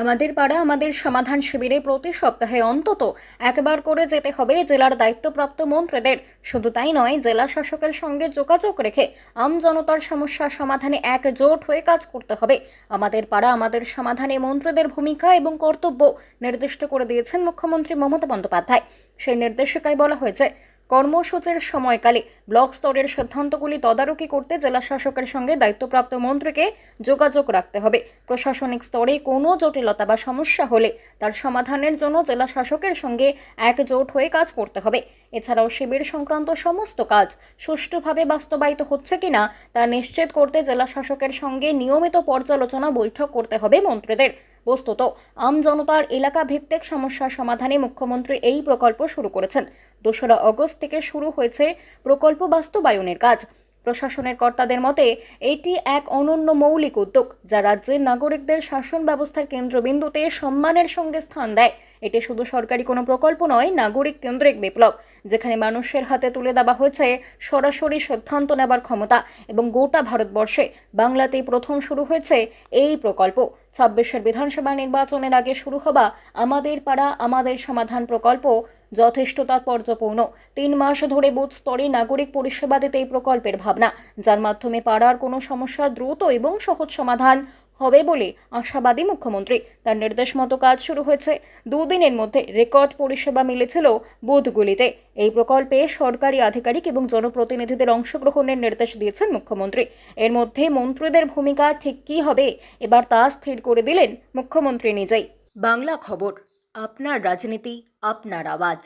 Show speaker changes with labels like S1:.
S1: আমাদের পাড়া আমাদের সমাধান শিবিরে প্রতি সপ্তাহে অন্তত একবার করে যেতে হবে জেলার দায়িত্বপ্রাপ্ত মন্ত্রীদের। শুধু তাই নয়, জেলা শাসকের সঙ্গে যোগাযোগ রেখে আম জনতার সমস্যা সমাধানে একজোট হয়ে কাজ করতে হবে। আমাদের পাড়া আমাদের সমাধানে মন্ত্রীদের ভূমিকা এবং কর্তব্য নির্দিষ্ট করে দিয়েছেন মুখ্যমন্ত্রী মমতা বন্দ্যোপাধ্যায়। সেই নির্দেশিকায় বলা হয়েছে কর্মসূচির সময়কালে ব্লক স্তরের সিদ্ধান্তগুলি তদারকি করতে জেলা শাসকের সঙ্গে দায়িত্বপ্রাপ্ত মন্ত্রীকে যোগাযোগ রাখতে হবে। প্রশাসনিক স্তরে কোনো জটিলতা বা সমস্যা হলে তার সমাধানের জন্য জেলা শাসকের সঙ্গে একজোট হয়ে কাজ করতে হবে। এছাড়াও শিবির সংক্রান্ত সমস্ত কাজ সুষ্ঠুভাবে বাস্তবায়িত হচ্ছে কিনা তা নিশ্চিত করতে জেলা শাসকের সঙ্গে নিয়মিত পর্যালোচনা বৈঠক করতে হবে মন্ত্রীদের। বস্তুত আম জনতার এলাকা ভিত্তিক সমস্যা সমাধানে মুখ্যমন্ত্রী এই প্রকল্প শুরু করেছেন। দোসরা অগস্ট থেকে শুরু হয়েছে প্রকল্প বাস্তবায়নের কাজ। প্রশাসনের কর্তাদের মতে, এটি এক অনন্য মৌলিক উদ্যোগ যা রাজ্যের নাগরিকদের শাসন ব্যবস্থার কেন্দ্রবিন্দুতে সম্মানের সঙ্গে স্থান দেয়। এটি শুধু সরকারি কোনো প্রকল্প নয়, নাগরিক কেন্দ্রিক বিপ্লব, যেখানে মানুষের হাতে তুলে দেওয়া হয়েছে সরাসরি সিদ্ধান্ত নেবার ক্ষমতা এবং গোটা ভারতবর্ষে বাংলাতেই প্রথম শুরু হয়েছে এই প্রকল্প। ছাব্বিশের বিধানসভা নির্বাচনের আগে শুরু হবা আমাদের পাড়া, আমাদের সমাধান প্রকল্প যথেষ্ট তাৎপর্যপূর্ণ। তিন মাস ধরে বুথ স্তরে নাগরিক পরিষেবা দিতে এই প্রকল্পের ভাবনা, যার মাধ্যমে পাড়ার কোনো সমস্যা দ্রুত এবং সহজ সমাধান হবে বলে আশাবাদী মুখ্যমন্ত্রী। তার নির্দেশ মতো কাজ শুরু হয়েছে। দুদিনের মধ্যে রেকর্ড পরিষেবা মিলেছিল বুথগুলিতে এই প্রকল্পে সরকারি আধিকারিক এবং জনপ্রতিনিধিদের অংশগ্রহণের নির্দেশ দিয়েছেন মুখ্যমন্ত্রী। এর মধ্যে মন্ত্রীদের ভূমিকা ঠিক কী হবে, এবার তা স্থির করে দিলেন মুখ্যমন্ত্রী নিজেই। বাংলা খবর, আপনার রাজনীতি, আপনার আওয়াজ।